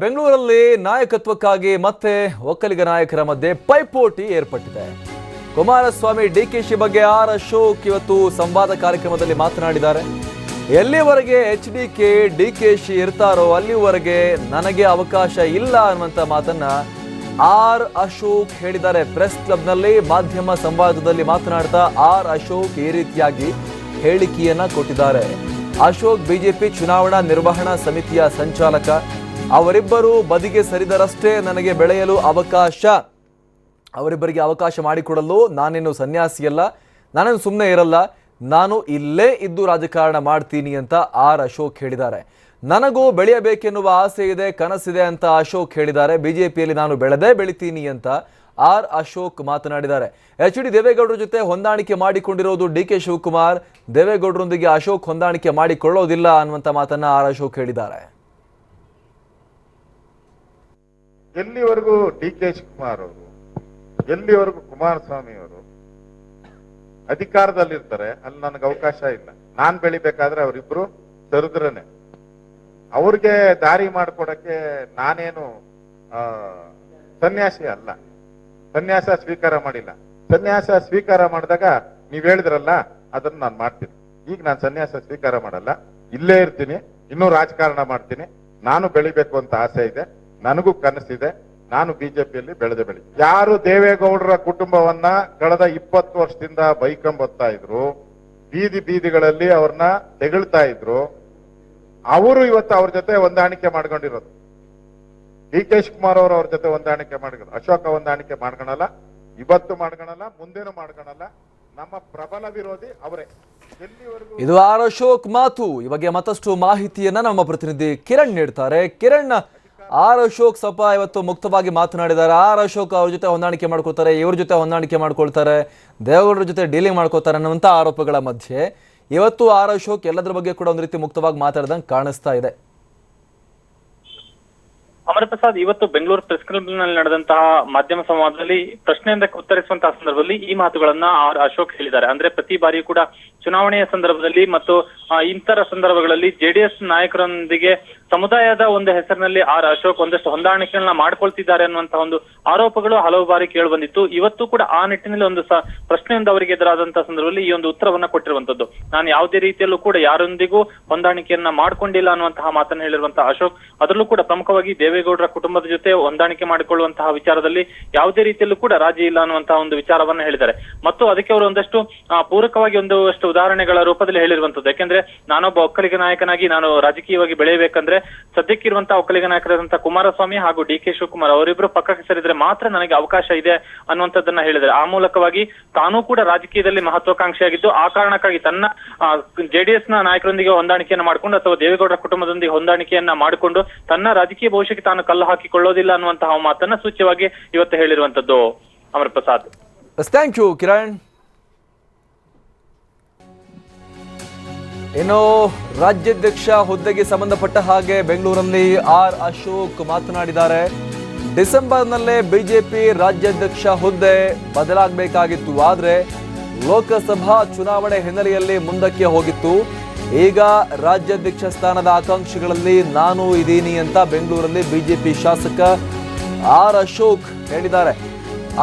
ಬೆಂಗಳೂರಲ್ಲಿ ನಾಯಕತ್ವಕ್ಕಾಗಿ ಮತ್ತೆ ಒಕ್ಕಲಿಗ ನಾಯಕರ ಮಧ್ಯೆ ಪೈಪೋಟಿ ಏರ್ಪಟ್ಟಿದೆ. ಕುಮಾರಸ್ವಾಮಿ ಡಿಕೆಶಿ ಬಗ್ಗೆ ಆರ್ ಅಶೋಕ್ ಇವತ್ತು ಸಂವಾದ ಕಾರ್ಯಕ್ರಮದಲ್ಲಿ ಮಾತನಾಡಿದ್ದಾರೆ. ಎಲ್ಲಿವರೆಗೆ ಎಚ್ ಡಿ ಕೆ ಡಿಕೆಶಿ ಇರ್ತಾರೋ ಅಲ್ಲಿವರೆಗೆ ನನಗೆ ಅವಕಾಶ ಇಲ್ಲ ಅನ್ನುವಂಥ ಮಾತನ್ನ ಆರ್ ಅಶೋಕ್ ಹೇಳಿದ್ದಾರೆ. ಪ್ರೆಸ್ ಕ್ಲಬ್ನಲ್ಲಿ ಮಾಧ್ಯಮ ಸಂವಾದದಲ್ಲಿ ಮಾತನಾಡ್ತಾ ಆರ್ ಅಶೋಕ್ ಈ ರೀತಿಯಾಗಿ ಹೇಳಿಕೆಯನ್ನ ಕೊಟ್ಟಿದ್ದಾರೆ. ಅಶೋಕ್ ಬಿಜೆಪಿ ಚುನಾವಣಾ ನಿರ್ವಹಣಾ ಸಮಿತಿಯ ಸಂಚಾಲಕ ಅವರಿಬ್ಬರು ಬದಿಗೆ ಸರಿದರಷ್ಟೇ ನನಗೆ ಬೆಳೆಯಲು ಅವಕಾಶ. ಅವರಿಬ್ಬರಿಗೆ ಅವಕಾಶ ಮಾಡಿಕೊಡಲು ನಾನೇನು ಸನ್ಯಾಸಿಯಲ್ಲ ನಾನೇನು ಸುಮ್ಮನೆ ಇರಲ್ಲ. ನಾನು ಇಲ್ಲೇ ಇದ್ದು ರಾಜಕಾರಣ ಮಾಡ್ತೀನಿ ಅಂತ ಆರ್ ಅಶೋಕ್ ಹೇಳಿದ್ದಾರೆ. ನನಗೂ ಬೆಳೆಯಬೇಕೆನ್ನುವ ಆಸೆ ಇದೆ, ಕನಸಿದೆ ಅಂತ ಅಶೋಕ್ ಹೇಳಿದ್ದಾರೆ. ಬಿಜೆಪಿಯಲ್ಲಿ ನಾನು ಬೆಳೆದೇ ಬೆಳಿತೀನಿ ಅಂತ ಆರ್ ಅಶೋಕ್ ಮಾತನಾಡಿದ್ದಾರೆ. ಎಚ್ ಡಿ ದೇವೇಗೌಡರ ಜೊತೆ ಹೊಂದಾಣಿಕೆ ಮಾಡಿಕೊಂಡಿರೋದು ಡಿ ಕೆ ಶಿವಕುಮಾರ್. ದೇವೇಗೌಡರೊಂದಿಗೆ ಅಶೋಕ್ ಹೊಂದಾಣಿಕೆ ಮಾಡಿಕೊಳ್ಳೋದಿಲ್ಲ ಅನ್ನುವಂಥ ಮಾತನ್ನ ಆರ್ ಅಶೋಕ್ ಹೇಳಿದ್ದಾರೆ. ಎಲ್ಲಿವರೆಗೂ ಡಿ ಕೆ ಶಿವಕುಮಾರ್ ಅವರು, ಎಲ್ಲಿವರೆಗೂ ಕುಮಾರಸ್ವಾಮಿ ಅವರು ಅಧಿಕಾರದಲ್ಲಿರ್ತಾರೆ, ಅಲ್ಲಿ ನನಗೆ ಅವಕಾಶ ಇಲ್ಲ. ನಾನ್ ಬೆಳಿಬೇಕಾದ್ರೆ ಅವರಿಬ್ರು ಸರಿದ್ರನೆ ಅವ್ರಿಗೆ ದಾರಿ ಮಾಡ್ಕೊಡಕ್ಕೆ ನಾನೇನು ಸನ್ಯಾಸಿ ಅಲ್ಲ. ಸನ್ಯಾಸ ಸ್ವೀಕಾರ ಮಾಡಿಲ್ಲ. ಸನ್ಯಾಸ ಸ್ವೀಕಾರ ಮಾಡಿದಾಗ ನೀವ್ ಹೇಳಿದ್ರಲ್ಲ, ಅದನ್ನ ನಾನು ಮಾಡ್ತೀನಿ. ಈಗ ನಾನು ಸನ್ಯಾಸ ಸ್ವೀಕಾರ ಮಾಡಲ್ಲ. ಇಲ್ಲೇ ಇರ್ತೀನಿ, ಇನ್ನೂ ರಾಜಕಾರಣ ಮಾಡ್ತೀನಿ. ನಾನು ಬೆಳಿಬೇಕು ಅಂತ ಆಸೆ ಇದೆ. ನನಗೂ ಕನಸಿದೆ, ನಾನು ಬಿಜೆಪಿಯಲ್ಲಿ ಬೆಳೆದ ಬೆಳಿ. ಯಾರು ದೇವೇಗೌಡರ ಕುಟುಂಬವನ್ನ ಕಳೆದ ಇಪ್ಪತ್ತು ವರ್ಷದಿಂದ ಬೈಕಂಬತ್ತಾ ಇದ್ರು, ಬೀದಿ ಬೀದಿಗಳಲ್ಲಿ ಅವ್ರನ್ನ ತೆಗಳ್ತಾ ಇದ್ರು, ಅವರು ಇವತ್ತು ಅವ್ರ ಜೊತೆ ಹೊಂದಾಣಿಕೆ ಮಾಡ್ಕೊಂಡಿರೋದು. ಡಿ ಕೆ ಶಿವಕುಮಾರ್ ಅವರು ಅವ್ರ ಜೊತೆ ಹೊಂದಾಣಿಕೆ ಮಾಡ್ಕೊಂಡು ಅಶೋಕ ಹೊಂದಾಣಿಕೆ ಮಾಡ್ಕೊಳಲ್ಲ, ಇವತ್ತು ಮಾಡ್ಕೊಳಲ್ಲ, ಮುಂದೇನು ಮಾಡ್ಕೊಳಲ್ಲ. ನಮ್ಮ ಪ್ರಬಲ ವಿರೋಧಿ ಅವರೇ. ಇದು ಆರ್ ಅಶೋಕ್ ಮಾತು ಈ ಬಗ್ಗೆ ಮತ್ತಷ್ಟು ಮಾಹಿತಿಯನ್ನ ನಮ್ಮ ಪ್ರತಿನಿಧಿ ಕಿರಣ್ ನೀಡ್ತಾರೆ. ಕಿರಣ್ ಆರ್ ಅಶೋಕ್ ಸ್ವಲ್ಪ ಇವತ್ತು ಮುಕ್ತವಾಗಿ ಮಾತನಾಡಿದ್ದಾರೆ. ಆರ್ ಅಶೋಕ್ ಅವ್ರ ಜೊತೆ ಹೊಂದಾಣಿಕೆ ಮಾಡ್ಕೊಳ್ತಾರೆ, ಇವ್ರ ಜೊತೆ ಹೊಂದಾಣಿಕೆ ಮಾಡ್ಕೊಳ್ತಾರೆ, ದೇವೇಗೌಡರ ಜೊತೆ ಡೀಲಿಂಗ್ ಮಾಡ್ಕೊತಾರೆ ಅನ್ನುವಂಥ ಆರೋಪಗಳ ಮಧ್ಯೆ ಇವತ್ತು ಆರ್ ಅಶೋಕ್ ಎಲ್ಲದರ ಬಗ್ಗೆ ಕೂಡ ಒಂದು ರೀತಿ ಮುಕ್ತವಾಗಿ ಮಾತಾಡ್ದಂಗೆ ಕಾಣಿಸ್ತಾ ಇದೆ. ಅಮರ ಪ್ರಸಾದ್ ಇವತ್ತು ಬೆಂಗಳೂರು ಪ್ರೆಸ್ ಕ್ಲಬ್ನಲ್ಲಿ ನಡೆದಂತಹ ಮಾಧ್ಯಮ ಸಂವಾದದಲ್ಲಿ ಪ್ರಶ್ನೆಯಿಂದ ಉತ್ತರಿಸುವಂತಹ ಸಂದರ್ಭದಲ್ಲಿ ಈ ಮಾತುಗಳನ್ನ ಆರ್ ಅಶೋಕ್ ಹೇಳಿದ್ದಾರೆ. ಅಂದ್ರೆ ಪ್ರತಿ ಬಾರಿಯೂ ಕೂಡ ಚುನಾವಣೆಯ ಸಂದರ್ಭದಲ್ಲಿ ಮತ್ತು ಇಂತರ ಸಂದರ್ಭಗಳಲ್ಲಿ ಜೆಡಿಎಸ್ ನಾಯಕರೊಂದಿಗೆ ಸಮುದಾಯದ ಒಂದು ಹೆಸರಿನಲ್ಲಿ ಆರ್ ಅಶೋಕ್ ಒಂದಷ್ಟು ಹೊಂದಾಣಿಕೆಗಳನ್ನ ಮಾಡ್ಕೊಳ್ತಿದ್ದಾರೆ ಅನ್ನುವಂತಹ ಒಂದು ಆರೋಪಗಳು ಹಲವು ಬಾರಿ ಕೇಳಿ ಬಂದಿತ್ತು. ಇವತ್ತು ಕೂಡ ಆ ನಿಟ್ಟಿನಲ್ಲಿ ಒಂದು ಪ್ರಶ್ನೆಯೊಂದು ಅವರಿಗೆ ಎದುರಾದಂತಹ ಸಂದರ್ಭದಲ್ಲಿ ಈ ಒಂದು ಉತ್ತರವನ್ನ ಕೊಟ್ಟಿರುವಂತದ್ದು. ನಾನು ಯಾವುದೇ ರೀತಿಯಲ್ಲೂ ಕೂಡ ಯಾರೊಂದಿಗೂ ಹೊಂದಾಣಿಕೆಯನ್ನ ಮಾಡ್ಕೊಂಡಿಲ್ಲ ಅನ್ನುವಂತಹ ಮಾತನ್ನು ಹೇಳಿರುವಂತಹ ಅಶೋಕ್, ಅದರಲ್ಲೂ ಕೂಡ ಪ್ರಮುಖವಾಗಿ ದೇವೇಗೌಡರ ಕುಟುಂಬದ ಜೊತೆ ಹೊಂದಾಣಿಕೆ ಮಾಡಿಕೊಳ್ಳುವಂತಹ ವಿಚಾರದಲ್ಲಿ ಯಾವುದೇ ರೀತಿಯಲ್ಲೂ ಕೂಡ ರಾಜಿ ಇಲ್ಲ ಅನ್ನುವಂತಹ ಒಂದು ವಿಚಾರವನ್ನ ಹೇಳಿದ್ದಾರೆ. ಮತ್ತು ಅದಕ್ಕೆ ಅವರು ಒಂದಷ್ಟು ಪೂರಕವಾಗಿ ಒಂದಷ್ಟು ಉದಾಹರಣೆಗಳ ರೂಪದಲ್ಲಿ ಹೇಳಿರುವಂತದ್ದು. ಯಾಕೆಂದ್ರೆ ನಾನೊಬ್ಬ ಒಕ್ಕಲಿಗ ನಾಯಕನಾಗಿ ನಾನು ರಾಜಕೀಯವಾಗಿ ಬೆಳೆಯಬೇಕಂದ್ರೆ ಸದ್ಯಕ್ಕಿರುವಂತಹ ಒಕ್ಕಲಿಗ ನಾಯಕರಾದಂತಹ ಕುಮಾರಸ್ವಾಮಿ ಹಾಗೂ ಡಿ ಕೆ ಶಿವಕುಮಾರ್ ಅವರಿಬ್ರು ಪಕ್ಕಕ್ಕೆ ಸೇರಿದ್ರೆ ಮಾತ್ರ ನನಗೆ ಅವಕಾಶ ಇದೆ ಅನ್ನುವಂಥದ್ದನ್ನ ಹೇಳಿದ್ರೆ ಆ ಮೂಲಕವಾಗಿ ತಾನೂ ಕೂಡ ರಾಜಕೀಯದಲ್ಲಿ ಮಹತ್ವಾಕಾಂಕ್ಷಿಯಾಗಿದ್ದು, ಆ ಕಾರಣಕ್ಕಾಗಿ ತನ್ನ ಜೆಡಿಎಸ್ನ ನಾಯಕರೊಂದಿಗೆ ಹೊಂದಾಣಿಕೆಯನ್ನ ಮಾಡಿಕೊಂಡು ಅಥವಾ ದೇವೇಗೌಡರ ಕುಟುಂಬದೊಂದಿಗೆ ಹೊಂದಾಣಿಕೆಯನ್ನ ಮಾಡಿಕೊಂಡು ತನ್ನ ರಾಜಕೀಯ ಭವಿಷ್ಯಕ್ಕೆ ತಾನು ಕಲ್ಲು ಹಾಕಿಕೊಳ್ಳೋದಿಲ್ಲ ಅನ್ನುವಂತಹ ಮಾತನ್ನ ಸೂಚ್ಯವಾಗಿ ಇವತ್ತು ಹೇಳಿರುವಂತದ್ದು ಅಮರ್ ಪ್ರಸಾದ್ ಥ್ಯಾಂಕ್ ಯು ಕಿರಣ್ ಇನ್ನು ರಾಜ್ಯಾಧ್ಯಕ್ಷ ಹುದ್ದೆಗೆ ಸಂಬಂಧಪಟ್ಟ ಹಾಗೆ ಬೆಂಗಳೂರಲ್ಲಿ ಆರ್ ಅಶೋಕ್ ಮಾತನಾಡಿದ್ದಾರೆ. ಡಿಸೆಂಬರ್ನಲ್ಲೇ ಬಿಜೆಪಿ ರಾಜ್ಯಾಧ್ಯಕ್ಷ ಹುದ್ದೆ ಬದಲಾಗಬೇಕಾಗಿತ್ತು. ಆದರೆ ಲೋಕಸಭಾ ಚುನಾವಣೆ ಹಿನ್ನೆಲೆಯಲ್ಲಿ ಮುಂದಕ್ಕೆ ಹೋಗಿತ್ತು. ಈಗ ರಾಜ್ಯಾಧ್ಯಕ್ಷ ಸ್ಥಾನದ ಆಕಾಂಕ್ಷಿಗಳಲ್ಲಿ ನಾನು ಇದ್ದೀನಿ ಅಂತ ಬೆಂಗಳೂರಲ್ಲಿ ಬಿಜೆಪಿ ಶಾಸಕ ಆರ್ ಅಶೋಕ್ ಹೇಳಿದ್ದಾರೆ.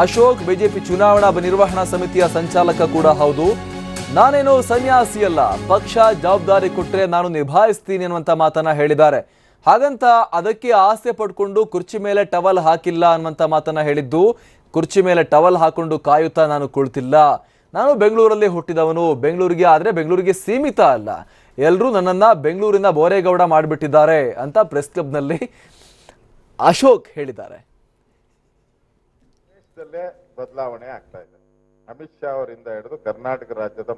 ಅಶೋಕ್ ಬಿಜೆಪಿ ಚುನಾವಣಾ ನಿರ್ವಹಣಾ ಸಮಿತಿಯ ಸಂಚಾಲಕ ಕೂಡ ಹೌದು. ನಾನೇನು ಸನ್ಯಾಸಿಯಲ್ಲ. ಪಕ್ಷ ಜವಾಬ್ದಾರಿ ಕೊಟ್ಟರೆ ನಾನು ನಿಭಾಯಿಸ್ತೀನಿ ಅನ್ನುವಂಥ ಮಾತನ್ನ ಹೇಳಿದ್ದಾರೆ. ಹಾಗಂತ ಅದಕ್ಕೆ ಆಸೆ ಪಡ್ಕೊಂಡು ಕುರ್ಚಿ ಮೇಲೆ ಟವಲ್ ಹಾಕಿಲ್ಲ ಅನ್ನುವಂಥ ಮಾತನ್ನ ಹೇಳಿದ್ದು, ಕುರ್ಚಿ ಮೇಲೆ ಟವಲ್ ಹಾಕೊಂಡು ಕಾಯುತ್ತಾ ನಾನು ಕುಳಿತಿಲ್ಲ. ನಾನು ಬೆಂಗಳೂರಲ್ಲಿ ಹುಟ್ಟಿದವನು. ಬೆಂಗಳೂರಿಗೆ ಆದರೆ ಬೆಂಗಳೂರಿಗೆ ಸೀಮಿತ ಅಲ್ಲ. ಎಲ್ಲರೂ ನನ್ನನ್ನ ಬೆಂಗಳೂರಿನ ಬೋರೇಗೌಡ ಮಾಡಿಬಿಟ್ಟಿದ್ದಾರೆ ಅಂತ ಪ್ರೆಸ್ ಕ್ಲಬ್ನಲ್ಲಿ ಅಶೋಕ್ ಹೇಳಿದ್ದಾರೆ. ಬದಲಾವಣೆ ಆಗ್ತಾ ಇದೆ. ಅಮಿತ್ ಶಾ ಅವರಿಂದ ಹಿಡಿದು ಕರ್ನಾಟಕ ರಾಜ್ಯದ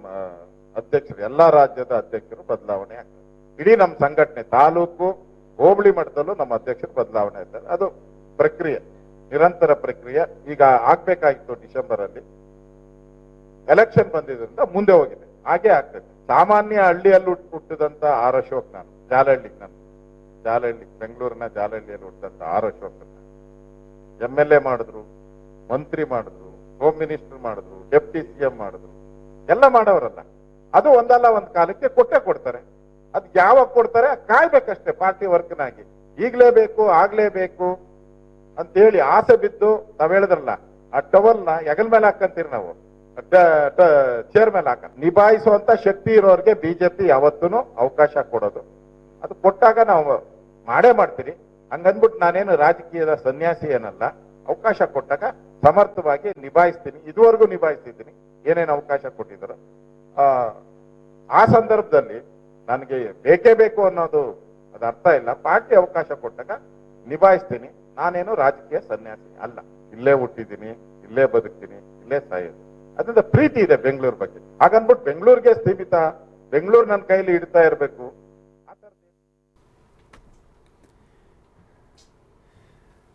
ಅಧ್ಯಕ್ಷರು, ಎಲ್ಲಾ ರಾಜ್ಯದ ಅಧ್ಯಕ್ಷರು ಬದಲಾವಣೆ ಆಗ್ತದೆ. ಇಡೀ ನಮ್ಮ ಸಂಘಟನೆ ತಾಲೂಕು, ಹೋಬಳಿ ಮಟ್ಟದಲ್ಲೂ ನಮ್ಮ ಅಧ್ಯಕ್ಷರು ಬದಲಾವಣೆ ಆಗ್ತಾರೆ ಅದು ಪ್ರಕ್ರಿಯೆ, ನಿರಂತರ ಪ್ರಕ್ರಿಯೆ. ಈಗ ಆಗ್ಬೇಕಾಗಿತ್ತು ಡಿಸೆಂಬರ್ ಅಲ್ಲಿ ಎಲೆಕ್ಷನ್ ಬಂದಿದ್ರಿಂದ ಮುಂದೆ ಹೋಗಿದೆ. ಹಾಗೆ ಆಗ್ತದೆ. ಸಾಮಾನ್ಯ ಹಳ್ಳಿಯಲ್ಲಿ ಹುಟ್- ಹುಟ್ಟಿದಂತ ಆರ್ ಅಶೋಕ್ ನಾನು ಜಾಲಹಳ್ಳಿ ನಾನು. ಜಾಲಹಳ್ಳಿ, ಬೆಂಗಳೂರಿನ ಜಾಲಹಳ್ಳಿಯಲ್ಲಿ ಹುಟ್ಟಿದಂತ R Ashok M L A ಮಾಡಿದ್ರು, ಮಂತ್ರಿ ಮಾಡಿದ್ರು ಹೋಮ್ ಮಿನಿಸ್ಟರ್ ಮಾಡಿದ್ರು ಡೆಪ್ಟಿ ಸಿಎಂ ಮಾಡಿದ್ರು, ಎಲ್ಲ ಮಾಡೋರಲ್ಲ. ಅದು ಒಂದಲ್ಲ, ಒಂದ್ ಕಾಲಕ್ಕೆ ಕೊಟ್ಟೆ ಕೊಡ್ತಾರೆ. ಅದ್ ಯಾವಾಗ ಕೊಡ್ತಾರೆ? ಕಾಯ್ಬೇಕಷ್ಟೇ ಪಾರ್ಟಿ ವರ್ಕ್ನಾಗಿ. ಈಗ್ಲೇಬೇಕು ಆಗ್ಲೇಬೇಕು ಅಂತೇಳಿ ಆಸೆ ಬಿದ್ದು ನಾವ್ ಹೇಳಿದ್ರಲ್ಲ, ಆ ಟವಲ್ನ ಹೆಗಲ್ ಮೇಲೆ ಹಾಕಂತೀರಿ ನಾವು. ಚೇರ್ ಮೇಲೆ ಹಾಕ. ನಿಭಾಯಿಸುವಂತ ಶಕ್ತಿ ಇರೋರಿಗೆ ಬಿಜೆಪಿ ಯಾವತ್ತೂ ಅವಕಾಶ ಕೊಡೋದು. ಅದು ಕೊಟ್ಟಾಗ ನಾವು ಮಾಡೇ ಮಾಡ್ತೀರಿ. ಹಂಗಂದ್ಬಿಟ್ಟು ನಾನೇನು ರಾಜಕೀಯದ ಸನ್ಯಾಸಿ ಏನಲ್ಲ. ಅವಕಾಶ ಕೊಟ್ಟಾಗ ಸಮರ್ಥವಾಗಿ ನಿಭಾಯಿಸ್ತೀನಿ. ಇದುವರೆಗೂ ನಿಭಾಯಿಸ್ತಿದ್ದೀನಿ ಏನೇನು ಅವಕಾಶ ಕೊಟ್ಟಿದ್ರು ಆ ಆ ಸಂದರ್ಭದಲ್ಲಿ ನನಗೆ ಬೇಕೇ ಬೇಕು ಅನ್ನೋದು ಅದು ಅರ್ಥ ಇಲ್ಲ. ಪಾರ್ಟಿ ಅವಕಾಶ ಕೊಟ್ಟಾಗ ನಿಭಾಯಿಸ್ತೀನಿ. ನಾನೇನು ರಾಜಕೀಯ ಸನ್ಯಾಸಿ ಅಲ್ಲ. ಇಲ್ಲೇ ಹುಟ್ಟಿದ್ದೀನಿ, ಇಲ್ಲೇ ಬದುಕ್ತೀನಿ, ಇಲ್ಲೇ ಸಾಯೋದು. ಅದರಿಂದ ಪ್ರೀತಿ ಇದೆ ಬೆಂಗಳೂರು ಬಗ್ಗೆ. ಹಾಗನ್ಬಿಟ್ಟು ಬೆಂಗಳೂರಿಗೆ ಸೀಮಿತ. ಬೆಂಗಳೂರು ನನ್ನ ಕೈಲಿ ಇಡ್ತಾ ಇರಬೇಕು.